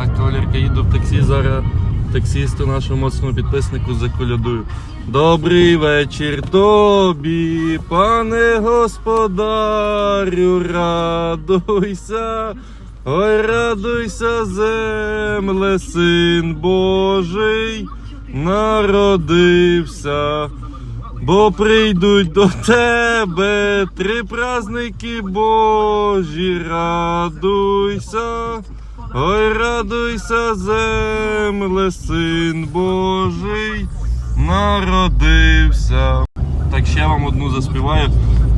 Так, кавалерка, їду в таксі, зараз таксисту нашому моцному підписнику заколядую. Добрий вечір тобі, пане господарю, радуйся, ой, радуйся, земле, син Божий, народився. Бо прийдуть до тебе три праздники Божі, радуйся, ой, радуйся, земле, син Божий, народився. Так ще вам одну заспіваю.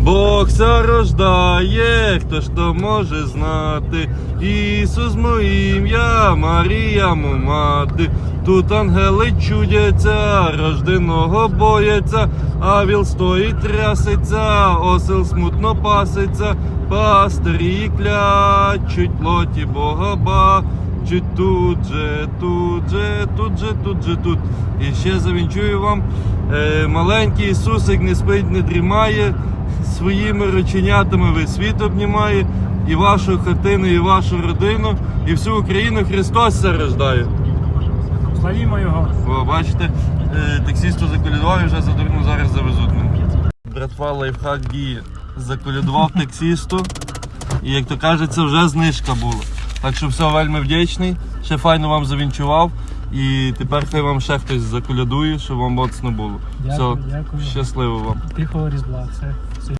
Бог ся рождає, хто ж то може знати. Ісус моє ім'я, Марія му мати. Тут ангели чудяться, рожденого бояться, а віл стоїть трясеться, осел смутно паситься, пастирі клячуть, плоті Бога бачуть тут же, тут же, тут же, тут же, тут. І ще завінчую вам, е, маленький Ісусик не спить, не дрімає, своїми рученятами весь світ обнімає, і вашу хатину, і вашу родину, і всю Україну Христос се рождає. Славімо його. О, бачите, е, таксисту заколядував і вже задурно зараз завезуть мене. Братва лайфхак діє. Заколядував таксисту, і як то кажеться, вже знижка була. Так що все, вельми вдячний. Ще файно вам завінчував. І тепер хай вам ще хтось заколядує, щоб вам моцно було. Дякую, все, дякую. щасливо вам. Тихого різдва. Все.